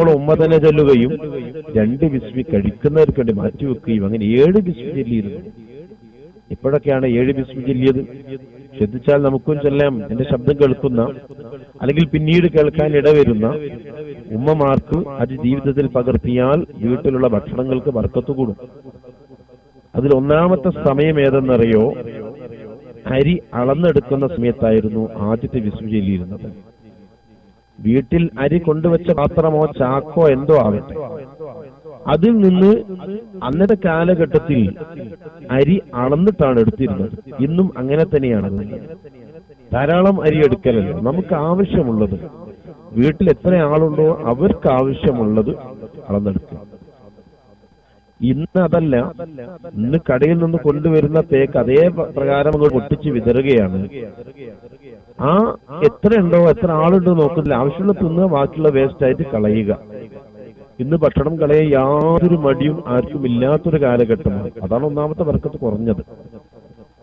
കഴിക്കുമ്പോൾ ഉമ്മ തന്നെ ചൊല്ലുകയും രണ്ട് ബിസ്മി കഴിക്കുന്നവർക്ക് വേണ്ടി മാറ്റിവെക്കുകയും അങ്ങനെ ഏഴ് ബിസ്മി ചൊല്ലിയിരുന്നു. ഇപ്പോഴൊക്കെയാണ് ഏഴ് ബിസ്മി ചൊല്ലിയത്. ശ്രദ്ധിച്ചാൽ നമുക്കും ചെല്ലാം എന്റെ ശബ്ദം കേൾക്കുന്ന അല്ലെങ്കിൽ പിന്നീട് കേൾക്കാൻ ഇടവരുന്ന ഉമ്മമാർക്ക് അത് ജീവിതത്തിൽ പകർത്തിയാൽ വീട്ടിലുള്ള ഭക്ഷണങ്ങൾക്ക് വർക്കത്ത് കൂടും. അതിൽ ഒന്നാമത്തെ സമയം ഏതെന്നറിയോ? അരി അളന്നെടുക്കുന്ന സമയത്തായിരുന്നു ആദ്യത്തെ വിസ്മി ചൊല്ലിയിരുന്നത്. വീട്ടിൽ അരി കൊണ്ടുവച്ച പാത്രമോ ചാക്കോ എന്തോ ആവട്ടെ. അതിൽ നിന്ന് അന്നത്തെ കാലഘട്ടത്തിൽ അരി അളന്നിട്ടാണ് എടുത്തിരുന്നത്. ഇന്നും അങ്ങനെ തന്നെയാണ്. ധാരാളം അരി എടുക്കലല്ല? നമുക്ക് ആവശ്യമുള്ളത്. വീട്ടിൽ എത്ര ആളുണ്ടോ അവർക്ക് ആവശ്യമുള്ളത് അളന്നെടുക്കുക. ഇന്ന് അതല്ല ഇന്ന് കടയിൽ നിന്ന് കൊണ്ടുവരുന്ന തേക്ക് അതേ പ്ര- പ്രകാരം അങ്ങോട്ട് പൊട്ടിച്ച് വിതറുകയാണ്. ആ എത്ര ഉണ്ടോ എത്ര ആളുണ്ടോ നോക്കുന്നില്ല. ആവശ്യമുള്ള തിന്ന് ബാക്കിയുള്ള വേസ്റ്റ് ആയിട്ട് കളയുക. ഇന്ന് ഭക്ഷണം കളയാൻ യാതൊരു മടിയും ആർക്കും ഇല്ലാത്തൊരു കാലഘട്ടമാണ് അതാണ് ഒന്നാമത്തെ വർക്കത്ത് കുറഞ്ഞത്.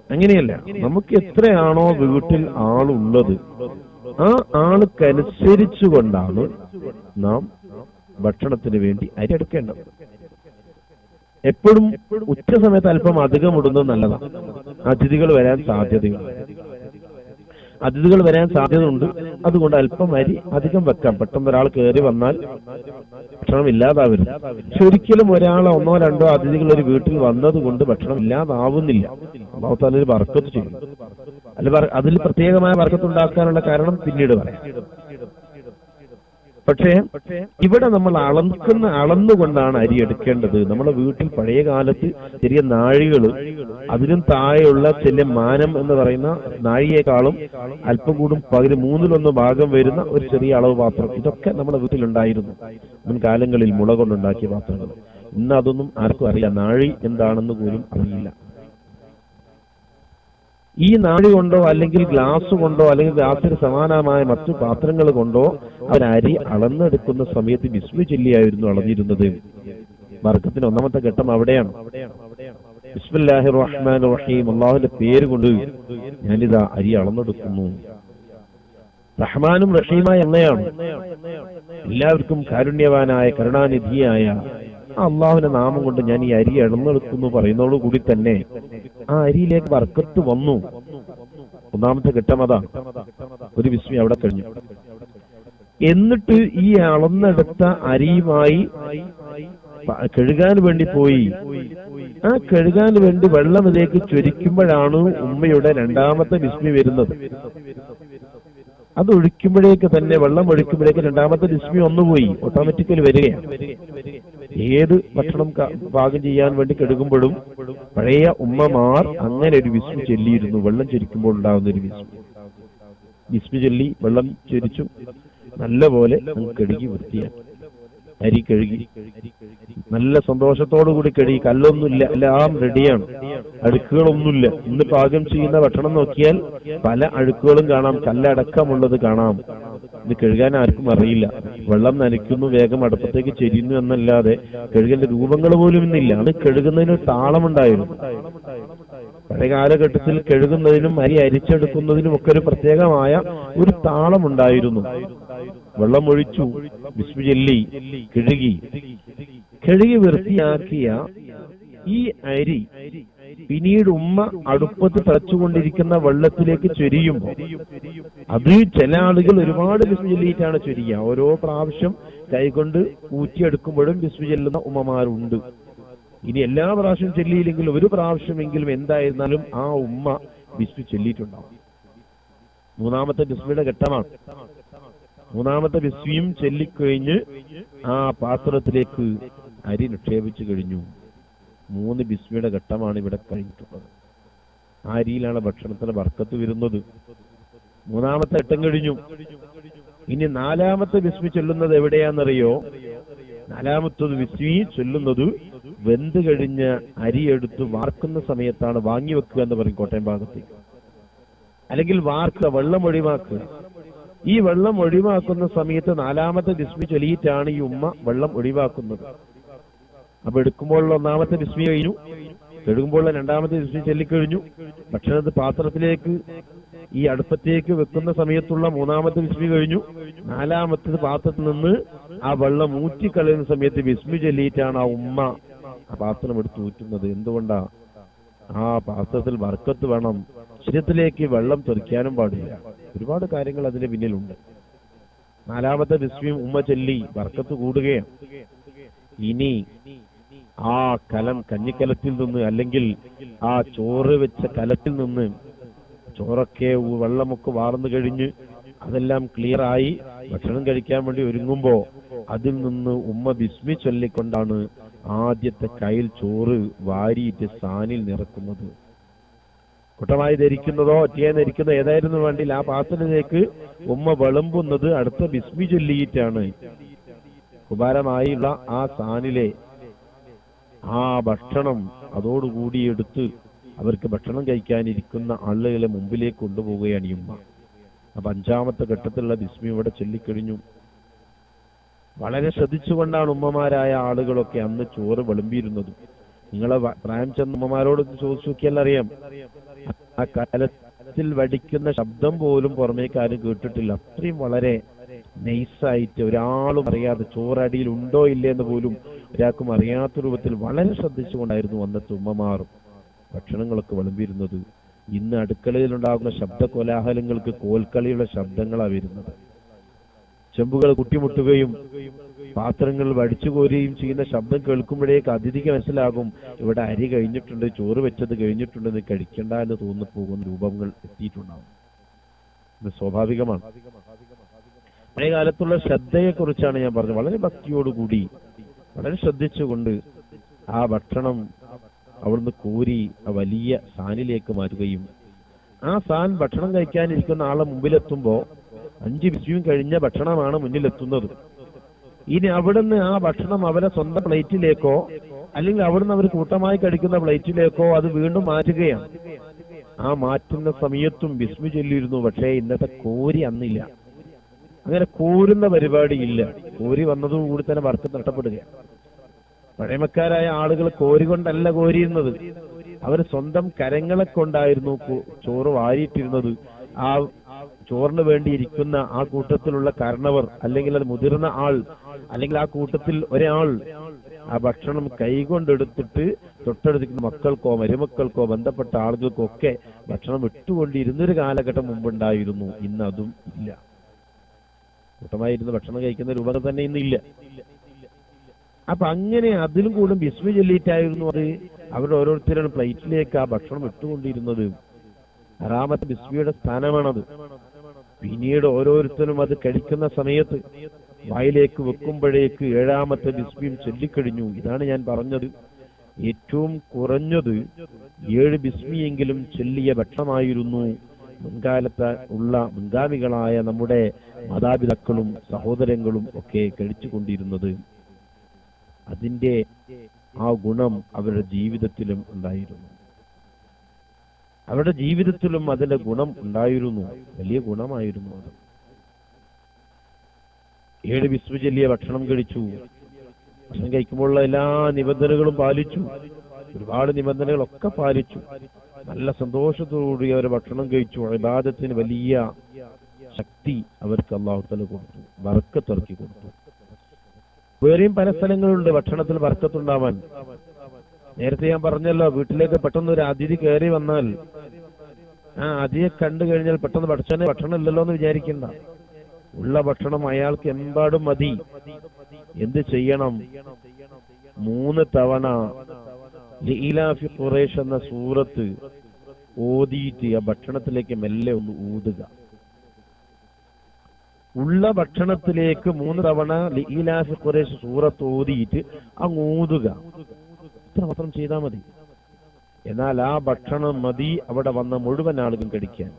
അങ്ങനെയല്ല നമുക്ക് എത്രയാണോ വീട്ടിൽ ആളുള്ളത് ആ ആൾക്കനുസരിച്ചുകൊണ്ടാണ് നാം ഭക്ഷണത്തിന് വേണ്ടി അരി എടുക്കേണ്ടത്. എപ്പോഴും ഉച്ച സമയത്ത് അല്പം അധികം ഇടുന്നത് നല്ലതാണ്. അതിഥികൾ വരാൻ സാധ്യതയുണ്ട്. അതിഥികൾ വരാൻ സാധ്യതയുണ്ട്. അതുകൊണ്ട് അല്പം അരി അധികം വെക്കാം. പെട്ടെന്ന് ഒരാൾ കയറി വന്നാൽ ഭക്ഷണം ഇല്ലാതാവരുത്. പക്ഷെ ഒരിക്കലും ഒരാളോ ഒന്നോ രണ്ടോ അതിഥികൾ ഒരു വീട്ടിൽ വന്നത് കൊണ്ട് ഭക്ഷണം ഇല്ലാതാവുന്നില്ല. അള്ളാഹുത്താല വർക്കത്ത് ചെയ്യും. അല്ല അതിൽ പ്രത്യേകമായ വർക്കത്ത് ഉണ്ടാക്കാനുള്ള കാരണം പിന്നീട് പറയാം. പക്ഷേ ഇവിടെ നമ്മൾ അളക്കുന്ന അളന്നുകൊണ്ടാണ് അരി എടുക്കേണ്ടത്. നമ്മുടെ വീട്ടിൽ പഴയ കാലത്ത് ചെറിയ നാഴികൾ അതിനും താഴെയുള്ള ചെറിയ മാനം എന്ന് പറയുന്ന നാഴിയേക്കാളും അല്പം കൂടും പകുതി മൂന്നിലൊന്ന് ഭാഗം വരുന്ന ഒരു ചെറിയ അളവ് പാത്രം. ഇതൊക്കെ നമ്മുടെ വീട്ടിലുണ്ടായിരുന്നു. മുൻകാലങ്ങളിൽ മുള കൊണ്ടുണ്ടാക്കിയ പാത്രങ്ങൾ. ഇന്ന് അതൊന്നും ആർക്കും അറിയില്ല. നാഴി എന്താണെന്ന് പോലും അറിയില്ല. ഈ നാഴി കൊണ്ടോ അല്ലെങ്കിൽ ഗ്ലാസ് കൊണ്ടോ അല്ലെങ്കിൽ ഗ്ലാസിന് സമാനമായ മറ്റു പാത്രങ്ങൾ കൊണ്ടോ അവർ അരി അളന്നെടുക്കുന്ന സമയത്ത് വിസ്മി ചൊല്ലിയായിരുന്നു അളന്നിരുന്നത്. വർഗത്തിന് ഒന്നാമത്തെ ഘട്ടം അവിടെയാണ്. ബിസ്മില്ലാഹി റഹ്മാൻ റഹീം. അള്ളാഹുവിന്റെ പേര് കൊണ്ട് ഞാനിതാ അരി അളന്നെടുക്കുന്നു. റഹ്മാനും റഹീമായ എണ്ണയാണ് എല്ലാവർക്കും കാരുണ്യവാനായ കരുണാനിധിയായ അള്ളാഹുവിന്റെ നാമം കൊണ്ട് ഞാൻ ഈ അരി ഇടന്നെടുക്കുന്നു പറയുന്നതോട് കൂടി തന്നെ ആ അരിയിലേക്ക് വർക്കത്ത് വന്നു. ഒന്നാമത്തെ ഘട്ടം ഒരു വിസ്മി അവിടെ കഴിഞ്ഞു. എന്നിട്ട് ഈ അളന്നെടുത്ത അരിയുമായി കഴുകാൻ വേണ്ടി പോയി. ആ കഴുകാൻ വേണ്ടി വെള്ളം ഇതിലേക്ക് ചൊരിക്കുമ്പോഴാണ് ഉമ്മയുടെ രണ്ടാമത്തെ വിസ്മി വരുന്നത്. അത് ഒഴിക്കുമ്പോഴേക്ക് തന്നെ വെള്ളം ഒഴിക്കുമ്പോഴേക്ക് രണ്ടാമത്തെ വിസ്മി ഒന്നുപോയി ഓട്ടോമാറ്റിക്കലി വരികയാണ്. ഏത് ഭക്ഷണം പാകം ചെയ്യാൻ വേണ്ടി കെടുക്കുമ്പോഴും പഴയ ഉമ്മമാർ അങ്ങനെ ഒരു വിസ്മി ചൊല്ലിയിരുന്നു. വെള്ളം ചൊരിക്കുമ്പോൾ ഉണ്ടാകുന്ന ഒരു വിസ്മി. വിസ്മി ചൊല്ലി വെള്ളം ചൊരിച്ചു. നല്ല പോലെ കഴുകി വൃത്തിയാക്കി. അരി കഴുകി. നല്ല സന്തോഷത്തോടു കൂടി കഴുകി. കല്ലൊന്നുമില്ല എല്ലാം റെഡിയാണ് അഴുക്കുകളൊന്നുമില്ല. ഇന്ന് പാകം ചെയ്യുന്ന ഭക്ഷണം നോക്കിയാൽ പല അഴുക്കുകളും കാണാം. കല്ലടക്കമുള്ളത് കാണാം. ഇത് കഴുകാൻ ആർക്കും അറിയില്ല. വെള്ളം നനയ്ക്കുന്നു വേഗം അടുപ്പത്തേക്ക് ചെരിയുന്നു എന്നല്ലാതെ കഴുകന്റെ രൂപങ്ങൾ പോലും ഇന്നില്ല. അത് കഴുകുന്നതിന് താളമുണ്ടായിരുന്നു. പഴയ കാലഘട്ടത്തിൽ കഴുകുന്നതിനും അരി അരിച്ചെടുക്കുന്നതിനും ഒക്കെ ഒരു പ്രത്യേകമായ ഒരു താളമുണ്ടായിരുന്നു. വെള്ളം ഒഴിച്ചു വിസ്മി ചെല്ലി കഴുകി കഴുകി വൃത്തിയാക്കിയ ഈ അരി പിന്നീട് ഉമ്മ അടുപ്പത്ത് തിളച്ചുകൊണ്ടിരിക്കുന്ന വെള്ളത്തിലേക്ക് ചൊരിയുമ്പോൾ അത് ചില ആളുകൾ ഒരുപാട് വിസ്മി ചൊല്ലിയിട്ടാണ് ചൊരിയുക ഓരോ പ്രാവശ്യം കൈകൊണ്ട് ഊറ്റിയെടുക്കുമ്പോഴും വിസ്മി ചെല്ലുന്ന ഉമ്മമാരുണ്ട്. ഇനി എല്ലാ പ്രാവശ്യം ചൊല്ലിയില്ലെങ്കിലും ഒരു പ്രാവശ്യമെങ്കിലും എന്തായിരുന്നാലും ആ ഉമ്മ വിസ്മി ചൊല്ലിയിട്ടുണ്ടാവും. മൂന്നാമത്തെ ബിസ്മിയുടെ ഘട്ടമാണ്. മൂന്നാമത്തെ ബിസ്മിയും ചൊല്ലിക്കഴിഞ്ഞ് ആ പാത്രത്തിലേക്ക് അരി നിക്ഷേപിച്ചു കഴിഞ്ഞു. മൂന്ന് ബിസ്മിയുടെ ഘട്ടമാണ് ഇവിടെ കഴിഞ്ഞിട്ടുള്ളത്. ആ അരിയിലാണ് ഭക്ഷണത്തിന് വർക്കത്ത് വരുന്നത്? മൂന്നാമത്തെ ഘട്ടം കഴിഞ്ഞു. ഇനി നാലാമത്തെ ബിസ്മി ചൊല്ലുന്നത് എവിടെയാണെന്നറിയോ? നാലാമത്തത് ബിസ്മി ചൊല്ലുന്നത് വെന്ത് കഴിഞ്ഞ അരി എടുത്ത് വാർക്കുന്ന സമയത്താണ് വാങ്ങി വെക്കുക എന്ന് പറയും കോട്ടയം ഭാഗത്തേക്ക്. അല്ലെങ്കിൽ വാർക്കുക വെള്ളം ഒഴിവാക്കുക. ഈ വെള്ളം ഒഴിവാക്കുന്ന സമയത്ത് നാലാമത്തെ ബിസ്മി ചൊല്ലിയിട്ടാണ് ഈ ഉമ്മ വെള്ളം ഒഴിവാക്കുന്നത്. അപ്പൊ എടുക്കുമ്പോഴുള്ള ഒന്നാമത്തെ വിസ്മി കഴിഞ്ഞു. എടുക്കുമ്പോൾ രണ്ടാമത്തെ വിസ്മി ചൊല്ലിക്കഴിഞ്ഞു. അത് പാത്രത്തിലേക്ക് ഈ അടുപ്പത്തേക്ക് വെക്കുന്ന സമയത്തുള്ള മൂന്നാമത്തെ വിസ്മി കഴിഞ്ഞു. നാലാമത്തെ പാത്രത്തിൽ നിന്ന് ആ വെള്ളം ഊറ്റിക്കളയുന്ന സമയത്ത് വിസ്മി ചൊല്ലിയിട്ടാണ് ആ ഉമ്മ ആ പാത്രം എടുത്ത് ഊറ്റുന്നത്. എന്തുകൊണ്ടാ? ആ പാത്രത്തിൽ വർക്കത്ത് വേണം. ശരീരത്തിലേക്ക് വെള്ളം തെറിക്കാനും പാടില്ല. ഒരുപാട് കാര്യങ്ങൾ അതിന്റെ പിന്നിലുണ്ട്. നാലാമത്തെ വിസ്മിയും ഉമ്മ ചൊല്ലി വർക്കത്ത് കൂടുകയാണ്. ഇനി ആ കലം കഞ്ഞിക്കലത്തിൽ നിന്ന് അല്ലെങ്കിൽ ആ ചോറ് വെച്ച കലത്തിൽ നിന്ന് ചോറൊക്കെ വെള്ളമൊക്കെ വാർന്നു കഴിഞ്ഞ് അതെല്ലാം ക്ലിയറായി ഭക്ഷണം കഴിക്കാൻ വേണ്ടി ഒരുങ്ങുമ്പോ അതിൽ നിന്ന് ഉമ്മ ബിസ്മി ചൊല്ലിക്കൊണ്ടാണ് ആദ്യത്തെ കയ്യിൽ ചോറ് വാരിയിട്ട് സാനിൽ നിറക്കുന്നത്. കുട്ടമായി ധരിക്കുന്നതോ ഒറ്റയെ ധരിക്കുന്നതോ ഏതായിരുന്നു വേണ്ടില്ല. ആ പാത്രത്തിലേക്ക് ഉമ്മ വിളമ്പുന്നത് അടുത്ത ബിസ്മി ചൊല്ലിയിട്ടാണ്. കുമാരമായുള്ള ആ സാനിലെ ആ ഭക്ഷണം അതോടുകൂടി എടുത്ത് അവർക്ക് ഭക്ഷണം കഴിക്കാനിരിക്കുന്ന ആളുകളെ മുമ്പിലേക്ക് കൊണ്ടുപോവുകയാണ് ഉമ്മ അപ്പൊ അഞ്ചാമത്തെ ഘട്ടത്തിലുള്ള ബിസ്മി ഇവിടെ ചൊല്ലിക്കഴിഞ്ഞു. വളരെ ശ്രദ്ധിച്ചുകൊണ്ടാണ് ഉമ്മമാരായ ആളുകളൊക്കെ അന്ന് ചോറ് വിളമ്പിയിരുന്നത്. നിങ്ങളെ പ്രായം ചെന്ന ഉമ്മമാരോട് ചോദിച്ചു നോക്കിയാൽ അറിയാം. ആ കാലത്തിൽ വടിക്കുന്ന ശബ്ദം പോലും പുറമേക്കാരും കേട്ടിട്ടില്ല. അത്രയും വളരെ നൈസായിട്ട് ഒരാളും അറിയാതെ ചോറടിയിൽ ഉണ്ടോ ഇല്ലേ എന്ന് പോലും ഒരാൾക്കും അറിയാത്ത രൂപത്തിൽ വളരെ ശ്രദ്ധിച്ചുകൊണ്ടായിരുന്നു അന്നത്തെ ഉമ്മമാർ. ഭക്ഷണങ്ങളൊക്കെ വിളമ്പിരുന്നത് ഇന്ന് അടുക്കളയിലുണ്ടാകുന്ന ശബ്ദ കോലാഹലങ്ങൾക്ക് കോൽക്കളിയുടെ ശബ്ദങ്ങളാണ് വരുന്നത്. ചെമ്പുകൾ കുട്ടിമുട്ടുകയും പാത്രങ്ങൾ വടിച്ചു കോരുകയും ചെയ്യുന്ന ശബ്ദം കേൾക്കുമ്പോഴേക്ക് അതിഥിക്ക് മനസ്സിലാകും ഇവിടെ അരി കഴിഞ്ഞിട്ടുണ്ട് ചോറ് വെച്ചത് കഴിഞ്ഞിട്ടുണ്ടെന്ന് കഴിക്കണ്ട എന്ന് തോന്നിപ്പോകുന്ന രൂപങ്ങൾ എത്തിയിട്ടുണ്ടാവും ഇത് സ്വാഭാവികമാണ്. പഴയ കാലത്തുള്ള ശ്രദ്ധയെക്കുറിച്ചാണ് ഞാൻ പറഞ്ഞത്. വളരെ ഭക്തിയോടുകൂടി വളരെ ശ്രദ്ധിച്ചുകൊണ്ട് ആ ഭക്ഷണം അവിടുന്ന് കോരി ആ വലിയ സാനിലേക്ക് മാറ്റുകയും ആ സാൻ ഭക്ഷണം കഴിക്കാനിരിക്കുന്ന ആളെ മുമ്പിലെത്തുമ്പോ അഞ്ച് വിശ്വം കഴിഞ്ഞ ഭക്ഷണമാണ് മുന്നിലെത്തുന്നത്. ഇനി അവിടുന്ന് ആ ഭക്ഷണം അവരെ സ്വന്തം പ്ലേറ്റിലേക്കോ അല്ലെങ്കിൽ അവിടുന്ന് അവർ കൂട്ടമായി കഴിക്കുന്ന പ്ലേറ്റിലേക്കോ അത് വീണ്ടും മാറ്റുകയാണ്. ആ മാറ്റുന്ന സമയത്തും വിസ്മു ചൊല്ലിയിരുന്നു പക്ഷേ ഇന്നത്തെ കോരി അന്നില്ല. അങ്ങനെ കോരുന്ന പരിപാടിയില്ല. കോരി വന്നതുകൂടി തന്നെ വർക്ക് നഷ്ടപ്പെടുകയാണ് പഴമക്കാരായ ആളുകൾ കോരി കൊണ്ടല്ല കോരിയിരുന്നത്. അവർ സ്വന്തം കരങ്ങളെ കൊണ്ടായിരുന്നു ചോറ് വാരിയിട്ടിരുന്നത്. ആ ചോറിന് വേണ്ടിയിരിക്കുന്ന ആ കൂട്ടത്തിലുള്ള കാരണവർ അല്ലെങ്കിൽ അത് മുതിർന്ന ആൾ അല്ലെങ്കിൽ ആ കൂട്ടത്തിൽ ഒരാൾ ആ ഭക്ഷണം കൈകൊണ്ടെടുത്തിട്ട് തൊട്ടടുത്തിരിക്കുന്ന മക്കൾക്കോ മരുമക്കൾക്കോ ബന്ധപ്പെട്ട ആളുകൾക്കോ ഒക്കെ ഭക്ഷണം ഇട്ടുകൊണ്ടിരുന്നൊരു കാലഘട്ടം മുമ്പുണ്ടായിരുന്നു. ഇന്ന് അതും ഇല്ല. കൂട്ടമായിരുന്ന് ഭക്ഷണം കഴിക്കുന്ന രൂപങ്ങൾ തന്നെ ഇന്നില്ല. അപ്പൊ അങ്ങനെ അതിലും കൂടും ബിസ്മി ചൊല്ലിയിട്ടായിരുന്നു അത് അവരുടെ ഓരോരുത്തരുടെ പ്ലേറ്റിലേക്ക് ആ ഭക്ഷണം ഇട്ടുകൊണ്ടിരുന്നത്. ആറാമത്തെ ബിസ്മിയുടെ സ്ഥാനമാണത്. പിന്നീട് ഓരോരുത്തരും അത് കഴിക്കുന്ന സമയത്ത് വായിലേക്ക് വെക്കുമ്പോഴേക്ക് ഏഴാമത്തെ ബിസ്മിയും ചൊല്ലിക്കഴിഞ്ഞു. ഇതാണ് ഞാൻ പറഞ്ഞത്. ഏറ്റവും കുറഞ്ഞത് ഏഴ് ബിസ്മിയെങ്കിലും ചൊല്ലിയ ഭക്ഷണമായിരുന്നു മുൻകാലത്ത് ഉള്ള മുൻഗാമികളായ നമ്മുടെ മാതാപിതാക്കളും സഹോദരങ്ങളും ഒക്കെ കഴിച്ചുകൊണ്ടിരുന്നത്. അതിന്റെ ആ ഗുണം അവരുടെ ജീവിതത്തിലും ഉണ്ടായിരുന്നു. അവരുടെ ജീവിതത്തിലും അതിന്റെ ഗുണം ഉണ്ടായിരുന്നു. വലിയ ഗുണമായിരുന്നു അത്. ഏഴ് വിശ്വചല്യ ഭക്ഷണം കഴിച്ചു. ഭക്ഷണം കഴിക്കുമ്പോഴുള്ള എല്ലാ നിബന്ധനകളും പാലിച്ചു. ഒരുപാട് നിബന്ധനകളൊക്കെ പാലിച്ചു. നല്ല സന്തോഷത്തോടുകൂടി അവർ ഭക്ഷണം കഴിച്ചു. ഇബാദത്തിന് വലിയ ശക്തി അവർക്ക് അള്ളാഹുത്തല കൊടുത്തു. വറക്കത്തിറക്കി കൊടുത്തു. വേറെയും പല സ്ഥലങ്ങളുണ്ട് ഭക്ഷണത്തിൽ വറക്കത്തുണ്ടാവാൻ നേരത്തെ ഞാൻ പറഞ്ഞല്ലോ വീട്ടിലേക്ക് പെട്ടെന്ന് ഒരു അതിഥി കയറി വന്നാൽ ആ അതിയെ കണ്ടു കഴിഞ്ഞാൽ പെട്ടെന്ന് ഭക്ഷണ ഭക്ഷണം ഇല്ലല്ലോ എന്ന് വിചാരിക്കണ്ട. ഉള്ള ഭക്ഷണം അയാൾക്ക് എമ്പാടും മതി. എന്ത് ചെയ്യണം? മൂന്ന് തവണ ലീലാഫി ഖുറൈഷ് എന്ന സൂറത്ത് ഓതിയിട്ട് ആ ഭക്ഷണത്തിലേക്ക് മെല്ലെ ഒന്ന് ഊതുക. ഉള്ള ഭക്ഷണത്തിലേക്ക് മൂന്ന് തവണ ലീലാഫി ഖുറൈഷ് സൂറത്ത് ഓതിയിട്ട് അങ്ങ് ഊതുക. ഇത്ര മാത്രം ചെയ്താൽ മതി. എന്നാൽ ആ ഭക്ഷണം മതി അവിടെ വന്ന മുഴുവൻ ആളുകളും കഴിക്കാൻ.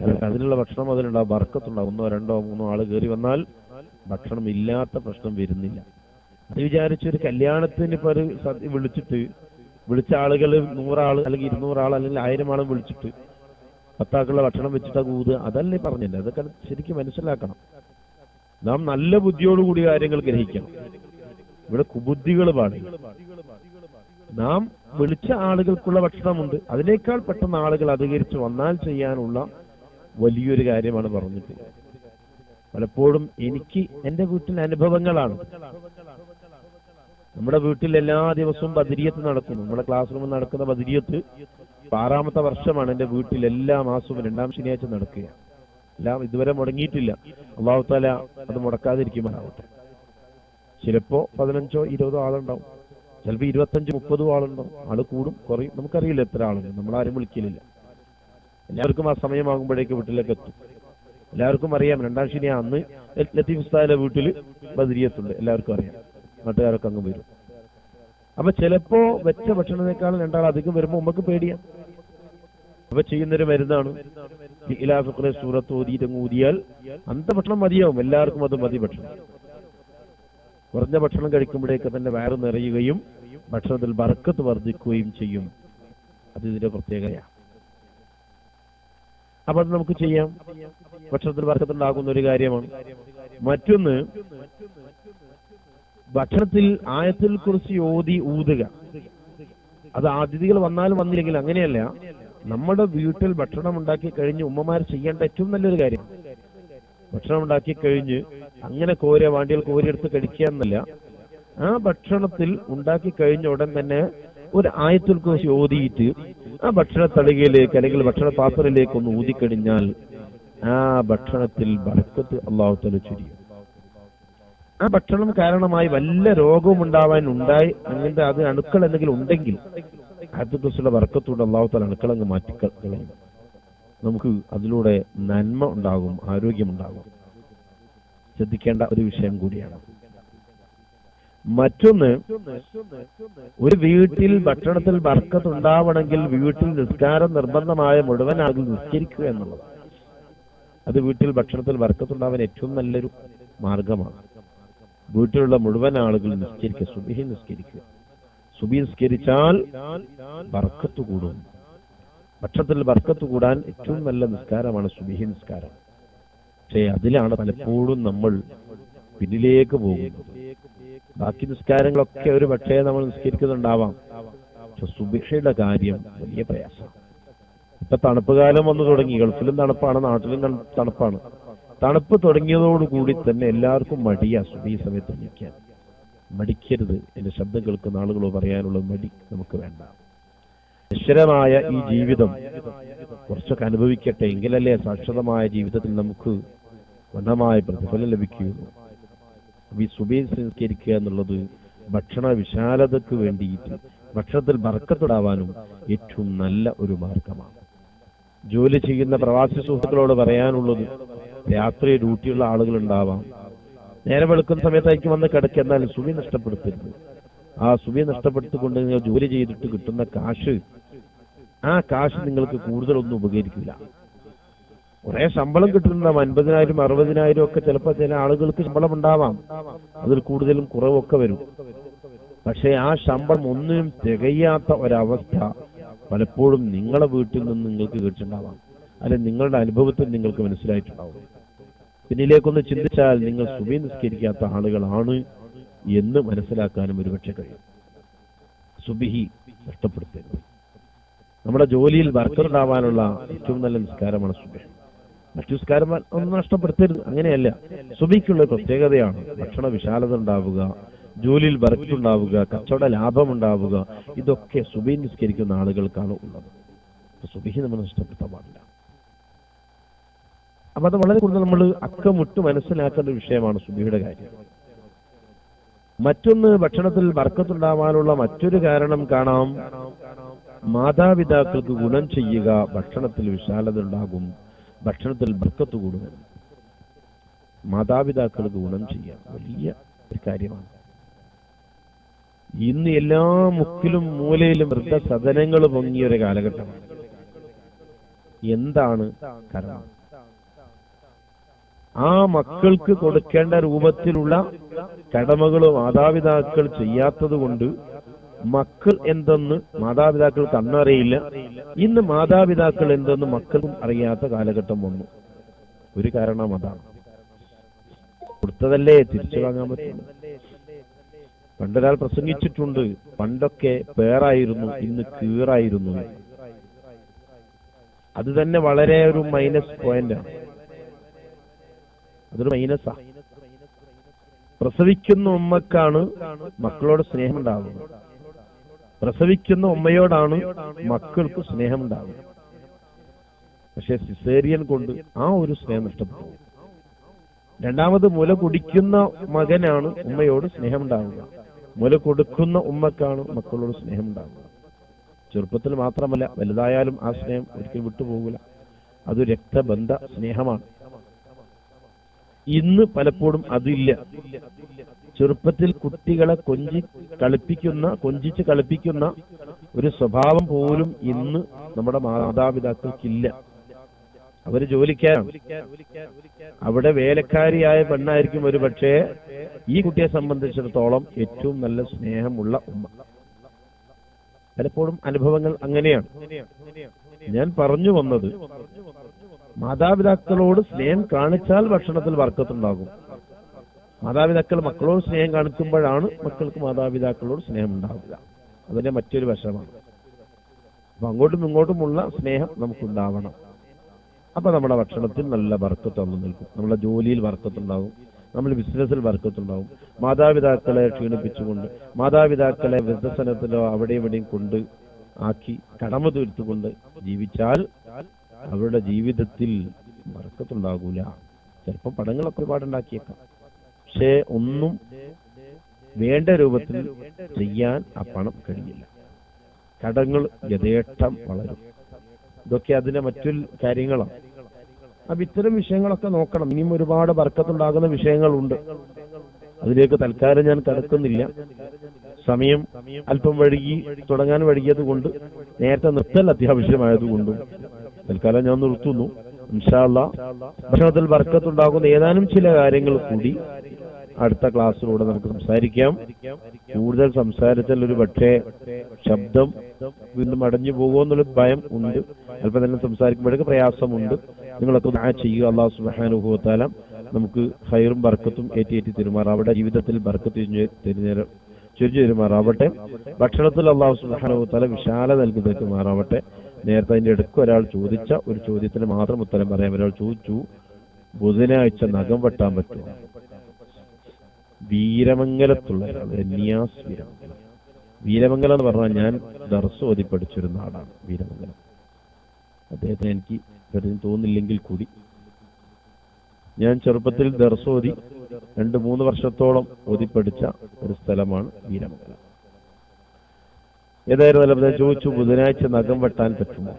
കാരണം അതിനുള്ള ഭക്ഷണം അതിനുള്ള ബർക്കത്തുണ്ടാവും. ഒന്നോ രണ്ടോ മൂന്നോ ആൾ കയറി വന്നാൽ ഭക്ഷണം ഇല്ലാത്ത പ്രശ്നം വരുന്നില്ല. വിചാരിച്ച് ഒരു കല്യാണത്തിന് ഇപ്പൊ ഒരു വിളിച്ചിട്ട് വിളിച്ച ആളുകൾ നൂറാൾ അല്ലെങ്കിൽ ഇരുന്നൂറാൾ അല്ലെങ്കിൽ ആയിരം ആളും വിളിച്ചിട്ട് പത്താക്കുള്ള ഭക്ഷണം വെച്ചിട്ട് കൂത് അതല്ലേ പറഞ്ഞില്ല അതൊക്കെ ശരിക്കും മനസ്സിലാക്കണം. നാം നല്ല ബുദ്ധിയോടുകൂടി കാര്യങ്ങൾ ഗ്രഹിക്കണം. ഇവിടെ കുബുദ്ധികൾ പാടില്ല നാം വിളിച്ച ആളുകൾക്കുള്ള ഭക്ഷണമുണ്ട്. അതിനേക്കാൾ പെട്ടെന്ന് ആളുകൾ അധികരിച്ച് വന്നാൽ ചെയ്യാനുള്ള വലിയൊരു കാര്യമാണ് പറഞ്ഞിട്ടുള്ളത്. പലപ്പോഴും എനിക്ക് എന്റെ വീട്ടിൽ അനുഭവങ്ങളാണ്. നമ്മുടെ വീട്ടിൽ എല്ലാ ദിവസവും ബദിരിയത്ത് നടക്കുന്നു. നമ്മുടെ ക്ലാസ് റൂമിൽ നടക്കുന്ന ബദിരിയത്ത് ആറാമത്തെ വർഷമാണ് എന്റെ വീട്ടിൽ എല്ലാ മാസവും രണ്ടാം ശനിയാഴ്ച നടക്കുക എല്ലാം ഇതുവരെ മുടങ്ങിയിട്ടില്ല. അള്ളാഹു താല അത് മുടക്കാതിരിക്കുമാറാവട്ടെ. ചിലപ്പോ പതിനഞ്ചോ ഇരുപതോ ആളുണ്ടാവും. ചിലപ്പോൾ ഇരുപത്തഞ്ച് മുപ്പതോ ആളുണ്ടാവും. ആൾ കൂടും കുറയും. നമുക്കറിയില്ല എത്ര ആളുണ്ട്. ആരും വിളിക്കലില്ല. എല്ലാവർക്കും ആ സമയമാകുമ്പോഴേക്ക് വീട്ടിലേക്ക് എത്തും. എല്ലാവർക്കും അറിയാം. രണ്ടാം ശനി അന്ന് ലത്തീഫ് ഉസ്താദിന്റെ വീട്ടിൽ ബദരിയത്തുണ്ട്. എല്ലാവർക്കും അറിയാം. നാട്ടുകാരൊക്കെ അങ്ങ് വരും. അപ്പൊ ചിലപ്പോ വെച്ച ഭക്ഷണത്തെക്കാൾ രണ്ടാൾ അധികം വരുമ്പോ നമുക്ക് പേടിയാ. അപ്പൊ ചെയ്യുന്നൊരു മരുന്നാണ് ഇലാഫിഖിലെ സൂറത്ത് ഓതിയിട്ട് ഊതിയാൽ അന്ത ഭക്ഷണം മതിയാവും. എല്ലാവർക്കും അത് മതി ഭക്ഷണം. കുറഞ്ഞ ഭക്ഷണം കഴിക്കുമ്പോഴേക്ക് തന്നെ വയറ് നിറയുകയും ഭക്ഷണത്തിൽ ബർക്കത്ത് വർദ്ധിക്കുകയും ചെയ്യും. അത് ഇതിന്റെ പ്രത്യേകതയാണ് അപ്പൊ അത് നമുക്ക് ചെയ്യാം. ഭക്ഷണത്തിൽ വർക്കത്തുണ്ടാകുന്ന ഒരു കാര്യമാണ്. മറ്റൊന്ന് ഭക്ഷണത്തിൽ ആയത്തിൽ കുറിച്ച് ഓതി ഊതുക. അത് അതിഥികൾ വന്നാലും വന്നില്ലെങ്കിൽ അങ്ങനെയല്ല. നമ്മുടെ വീട്ടിൽ ഭക്ഷണം ഉണ്ടാക്കി കഴിഞ്ഞ് ഉമ്മമാർ ചെയ്യേണ്ട ഏറ്റവും നല്ലൊരു കാര്യം. ഭക്ഷണം ഉണ്ടാക്കി കഴിഞ്ഞ് അങ്ങനെ കോരിയ വാണ്ടികൾ കോരിയെടുത്ത് കഴിക്കുക എന്നല്ല. ആ ഭക്ഷണത്തിൽ ഉണ്ടാക്കി കഴിഞ്ഞ ഉടൻ തന്നെ ഒരു ആയത്തിൽ കുറിച്ച് ഓതിയിട്ട് ആ ഭക്ഷണ തളികയിലേക്ക് അല്ലെങ്കിൽ ഭക്ഷണ പാത്രത്തിലേക്ക് ഒന്ന് ഊതിക്കഴിഞ്ഞാൽ ആ ഭക്ഷണത്തിൽ ബർക്കത്ത് അള്ളാഹു തല ചുരിയും. ആ ഭക്ഷണം കാരണമായി വല്ല രോഗവും ഉണ്ടാവാൻ ഉണ്ടായി അങ്ങനത്തെ അത് അണുക്കൾ എന്തെങ്കിലും ഉണ്ടെങ്കിൽ ആദ്യത്തെ വർക്കത്തോട് അള്ളാഹുത്താൽ അണുക്കൾ അങ്ങ് ക- കളയും. നമുക്ക് അതിലൂടെ നന്മ ഉണ്ടാകും ആരോഗ്യമുണ്ടാകും ശ്രദ്ധിക്കേണ്ട ഒരു വിഷയം കൂടിയാണ്. മറ്റൊന്ന് ഒരു വീട്ടിൽ ഭക്ഷണത്തിൽ ബർക്കത്ത് ഉണ്ടാവണമെങ്കിൽ വീട്ടിൽ നിസ്കാരം നിർബന്ധമായ മുഴുവൻ ആകും നിസ്കരിക്കുക എന്നുള്ളത്. അത് വീട്ടിൽ ഭക്ഷണത്തിൽ ബർക്കത്ത് ഉണ്ടാവാൻ ഏറ്റവും നല്ലൊരു മാർഗമാണ്. വീട്ടിലുള്ള മുഴുവൻ ആളുകൾ നിസ്കരിക്കുക. സുബിഹി നിസ്കരിക്കുക. സുബി നിസ്കരിച്ചാൽ ബർക്കത്ത് കൂടും. ഭക്ഷണത്തിൽ ബർക്കത്ത് കൂടാൻ ഏറ്റവും നല്ല നിസ്കാരമാണ് സുബിഹി നിസ്കാരം. പക്ഷേ അതിലാണ് പലപ്പോഴും നമ്മൾ പിന്നിലേക്ക് പോകുന്നത്. ബാക്കി നിസ്കാരങ്ങളൊക്കെ ഒരു പക്ഷേ നമ്മൾ നിസ്കരിക്കുന്നുണ്ടാവാം. പക്ഷെ സുഭിക്ഷയുടെ കാര്യം വലിയ പ്രയാസം ഇപ്പൊ തണുപ്പ് കാലം വന്നു തുടങ്ങി. ഗൾഫിലും തണുപ്പാണ് നാട്ടിലും തണുപ്പാണ്. തണുപ്പ് തുടങ്ങിയതോടുകൂടി തന്നെ എല്ലാവർക്കും മടിയാ. ഈ സമയത്ത് എണീക്കാൻ മടിക്കരുത് എന്റെ ശബ്ദം കേൾക്കുന്ന ആളുകളോ പറയാനുള്ള മടി നമുക്ക് വേണ്ട. നിശ്ചലമായ ഈ ജീവിതം കുറച്ചൊക്കെ അനുഭവിക്കട്ടെ. എങ്കിലല്ലേ സാക്ഷരമായ ജീവിതത്തിൽ നമുക്ക് വണ്ണമായ പ്രതിഫലം ലഭിക്കുകയുള്ളൂ. ഈ സുബൈ സംസ്കരിക്കുക എന്നുള്ളത് ഭക്ഷണ വിശാലതയ്ക്ക് വേണ്ടിയിട്ട് ഭക്ഷണത്തിൽ ബർക്കത്തിടാവാനും ഏറ്റവും നല്ല ഒരു മാർഗമാണ്. ജോലി ചെയ്യുന്ന പ്രവാസി സുഹൃത്തുക്കളോട് പറയാനുള്ളത് രാത്രി ഡ്യൂട്ടിയുള്ള ആളുകൾ ഉണ്ടാവാം നേരെ വെളുക്കുന്ന സമയത്തായിരിക്കും വന്ന് കിടക്കുക. എന്നാൽ സുബി നഷ്ടപ്പെടുത്തരുത്. ആ സുബി നഷ്ടപ്പെടുത്തിക്കൊണ്ട് നിങ്ങൾ ജോലി ചെയ്തിട്ട് കിട്ടുന്ന കാശ് ആ കാശ് നിങ്ങൾക്ക് കൂടുതലൊന്നും ഉപകരിക്കില്ല. കുറെ ശമ്പളം കിട്ടുന്ന അൻപതിനായിരം അറുപതിനായിരം ഒക്കെ ചിലപ്പോൾ ചില ആളുകൾക്ക് ശമ്പളം ഉണ്ടാവാം. അതിൽ കൂടുതലും കുറവൊക്കെ വരും. പക്ഷേ ആ ശമ്പളം ഒന്നിനും തികയാത്ത ഒരവസ്ഥ പലപ്പോഴും നിങ്ങളെ വീട്ടിൽ നിന്ന് നിങ്ങൾക്ക് കേട്ടിട്ടുണ്ടാവാം. അല്ലെ നിങ്ങളുടെ അനുഭവത്തിൽ നിങ്ങൾക്ക് മനസ്സിലായിട്ടുണ്ടാവും. പിന്നിലേക്കൊന്ന് ചിന്തിച്ചാൽ നിങ്ങൾ സുബി നിസ്കരിക്കാത്ത ആളുകളാണ് എന്ന് മനസ്സിലാക്കാനും ഒരുപക്ഷെ കഴിയും. സുബിഹി നഷ്ടപ്പെടുത്തരുത്. നമ്മുടെ ജോലിയിൽ വർക്കറുണ്ടാവാനുള്ള ഏറ്റവും നല്ല നിസ്കാരമാണ് സുബിഹി. മറ്റു നിസ്കാരം ഒന്നും നഷ്ടപ്പെടുത്തരുത്. അങ്ങനെയല്ല. സുബിക്കുള്ള പ്രത്യേകതയാണ് ഭക്ഷണ വിശാലത ഉണ്ടാവുക ജോലിയിൽ വർക്കുണ്ടാവുക കച്ചവട ലാഭം ഉണ്ടാവുക ഇതൊക്കെ സുബി നിസ്കരിക്കുന്ന ആളുകൾക്കാണ് ഉള്ളത്. സുബിഹി നമ്മൾ നഷ്ടപ്പെടുത്താൻ പാടില്ല. അപ്പൊ അത് വളരെ കൂടുതൽ നമ്മൾ അക്കമിട്ട് മനസ്സിലാക്കേണ്ട വിഷയമാണ് സുബിയുടെ കാര്യം. മറ്റൊന്ന് ഭക്ഷണത്തിൽ വർക്കത്തുണ്ടാവാനുള്ള മറ്റൊരു കാരണം കാണാം. മാതാപിതാക്കൾക്ക് ഗുണം ചെയ്യുക ഭക്ഷണത്തിൽ വിശാലത ഉണ്ടാകും ഭക്ഷണത്തിൽ ബർക്കത്ത് കൂടുതൽ മാതാപിതാക്കൾക്ക് ഗുണം ചെയ്യാം. വലിയ ഒരു കാര്യമാണ്. ഇന്ന് എല്ലാ മുക്കിലും മൂലയിലും വൃദ്ധസദനങ്ങൾ പൊങ്ങിയ ഒരു കാലഘട്ടമാണ്. എന്താണ് കാരണം ആ മക്കൾക്ക് കൊടുക്കേണ്ട രൂപത്തിലുള്ള കടമകൾ മാതാപിതാക്കൾ ചെയ്യാത്തത് കൊണ്ട് മക്കൾ എന്തെന്ന് മാതാപിതാക്കൾക്ക് അന്നറിയില്ല ഇന്ന് മാതാപിതാക്കൾ എന്തെന്ന് മക്കൾക്കും അറിയാത്ത കാലഘട്ടം വന്നു. ഒരു കാരണം അതാണ്. കൊടുത്തതല്ലേ തിരിച്ചു വാങ്ങാൻ പറ്റുള്ളൂ. പണ്ടൊരാൾ പ്രസംഗിച്ചിട്ടുണ്ട് പണ്ടൊക്കെ പേറായിരുന്നു ഇന്ന് കീറായിരുന്നു. അത് തന്നെ വളരെ ഒരു മൈനസ് പോയിന്റാണ് അതൊരു മൈനസാ. പ്രസവിക്കുന്ന ഉമ്മക്കാണ് മക്കളോട് സ്നേഹം ഉണ്ടാവുന്നത് പ്രസവിക്കുന്ന ഉമ്മയോടാണ് മക്കൾക്ക് സ്നേഹം ഉണ്ടാവുന്നത് പക്ഷെ സിസേറിയൻ കൊണ്ട് ആ ഒരു സ്നേഹം നഷ്ടപ്പെട്ടു. രണ്ടാമത് മുല കുടിക്കുന്ന മകനാണ് ഉമ്മയോട് സ്നേഹം ഉണ്ടാവുക മുല കൊടുക്കുന്ന ഉമ്മക്കാണ് മക്കളോട് സ്നേഹം ഉണ്ടാവുക ചെറുപ്പത്തിൽ മാത്രമല്ല വലുതായാലും ആ സ്നേഹം ഒരിക്കലും വിട്ടുപോകില്ല. അത് രക്തബന്ധ സ്നേഹമാണ്. ഇന്ന് പലപ്പോഴും അതില്ല. ചെറുപ്പത്തിൽ കുട്ടികളെ കൊഞ്ചി കളിപ്പിക്കുന്ന കൊഞ്ചിച്ച് കളിപ്പിക്കുന്ന ഒരു സ്വഭാവം പോലും ഇന്ന് നമ്മുടെ മാതാപിതാക്കൾക്കില്ല. അവർ ജോലിക്കാരാണ്. അവിടെ വേലക്കാരിയായ പെണ്ണായിരിക്കും ഒരു പക്ഷേ ഈ കുട്ടിയെ സംബന്ധിച്ചിടത്തോളം ഏറ്റവും നല്ല സ്നേഹമുള്ള ഉമ്മ. പലപ്പോഴും അനുഭവങ്ങൾ അങ്ങനെയാണ്. ഞാൻ പറഞ്ഞു വന്നത്. മാതാപിതാക്കളോട് സ്നേഹം കാണിച്ചാൽ ഭക്ഷണത്തിൽ വർക്കത്തുണ്ടാകും. മാതാപിതാക്കൾ മക്കളോട് സ്നേഹം കാണിക്കുമ്പോഴാണ് മക്കൾക്ക് മാതാപിതാക്കളോട് സ്നേഹം ഉണ്ടാവുക അതിന്റെ മറ്റൊരു വശമാണ്. അപ്പൊ അങ്ങോട്ടും ഇങ്ങോട്ടുമുള്ള സ്നേഹം നമുക്കുണ്ടാവണം. അപ്പൊ നമ്മുടെ ഭക്ഷണത്തിൽ നല്ല വർക്കത്ത് വന്നു നിൽക്കും. നമ്മുടെ ജോലിയിൽ വർക്കത്തുണ്ടാകും നമ്മൾ ബിസിനസ്സിൽ വർക്കത്തുണ്ടാവും. മാതാപിതാക്കളെ ക്ഷീണിപ്പിച്ചുകൊണ്ട് മാതാപിതാക്കളെ വൃദ്ധസനത്തിലോ അവിടെ ഇവിടെയും കൊണ്ട് ആക്കി കടമ തീർത്തുകൊണ്ട് ജീവിച്ചാൽ അവരുടെ ജീവിതത്തിൽ മറക്കത്തുണ്ടാകൂല ചിലപ്പോൾ പടങ്ങളൊക്കെ ഒരുപാടുണ്ടാക്കിയേക്കാം. പക്ഷേ ഒന്നും വേണ്ട രൂപത്തിൽ ചെയ്യാൻ ആ പണം കഴിയില്ല. കടങ്ങൾ യഥേഷ്ടം വളരും. ഇതൊക്കെ അതിന്റെ മറ്റു കാര്യങ്ങളാണ്. അപ്പൊ ഇത്തരം വിഷയങ്ങളൊക്കെ നോക്കണം. ഇനിയും ഒരുപാട് വർക്കത്തുണ്ടാകുന്ന വിഷയങ്ങളുണ്ട്. അതിലേക്ക് തൽക്കാലം ഞാൻ കടക്കുന്നില്ല. സമയം അല്പം വഴുകി തുടങ്ങാൻ വഴുകിയത് കൊണ്ട് നേരത്തെ നിർത്തൽ അത്യാവശ്യമായതുകൊണ്ടും തൽക്കാലം ഞാൻ നിർത്തുന്നു. ഇൻഷാല്ല ഭക്ഷണത്തിൽ വർക്കത്തുണ്ടാകുന്ന ഏതാനും ചില കാര്യങ്ങൾ കൂടി അടുത്ത ക്ലാസ്സിലൂടെ നമുക്ക് സംസാരിക്കാം. കൂടുതൽ സംസാരത്തിൽ ഒരു പക്ഷേ ശബ്ദം വീണ്ടും അടഞ്ഞു പോകുമോ എന്നുള്ള ഭയം ഉണ്ട്. അല്പം തന്നെ സംസാരിക്കുമ്പോഴേക്ക് പ്രയാസമുണ്ട്. നിങ്ങളൊക്കെ ദുആ ചെയ്യുക. അള്ളാഹു സുബാനുഭവത്താലം നമുക്ക് ഹൈറും ബർക്കത്തും ഏറ്റി ഏറ്റി അവിടെ ജീവിതത്തിൽ ബർക്കത്ത് തിരിഞ്ഞു തിരിഞ്ഞേരം ചുരിഞ്ഞു തെരുമാറാവട്ടെ ഭക്ഷണത്തിൽ അള്ളാഹു സുബ്ഹാനഹു തല വിശാല നൽകി തെരുമാറാവട്ടെ നേരത്തെ അതിന്റെ ഇടയ്ക്ക് ഒരാൾ ചോദിച്ച ഒരു ചോദ്യത്തിന് മാത്രം ഉത്തരം പറയാം ഒരാൾ ചോദിച്ചു. ബുധനാഴ്ച നഖം വെട്ടാൻ പറ്റുമോ? വീരമംഗലത്തുള്ള വീരമംഗലം. എന്ന് പറഞ്ഞാൽ ഞാൻ ദർസ് ഓതി പഠിച്ചൊരു നാടാണ് വീരമംഗലം. അദ്ദേഹത്തിന് എനിക്ക് തോന്നില്ലെങ്കിൽ കൂടി. ഞാൻ ചെറുപ്പത്തിൽ ദർസ് ഓതി രണ്ട് മൂന്ന് വർഷത്തോളം ഓതി പഠിച്ച ഒരു സ്ഥലമാണ് വീരമംഗലം ഏതായിരുന്നു അദ്ദേഹം ചോദിച്ചു ബുധനാഴ്ച നഖം വെട്ടാൻ പറ്റുമോ?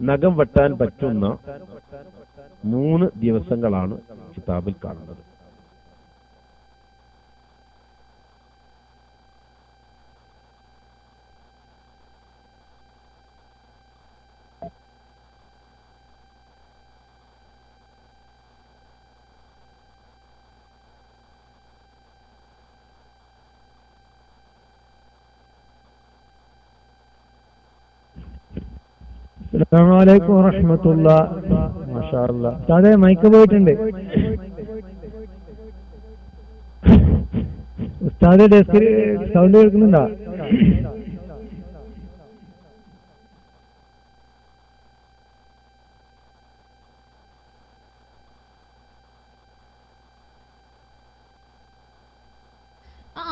നഖം വെട്ടാൻ പറ്റുന്ന മൂന്ന് ദിവസങ്ങളാണ് കിതാബിൽ കാണുന്നത്. അസ്സലാമലൈക്കും വറഹമത്തുള്ള. അതെ മൈക്ക് പോയിട്ടുണ്ട്. ഉസ്താദ് ഡെസ്കിൽ സൗണ്ട് കേൾക്കുന്നുണ്ടോ? ആ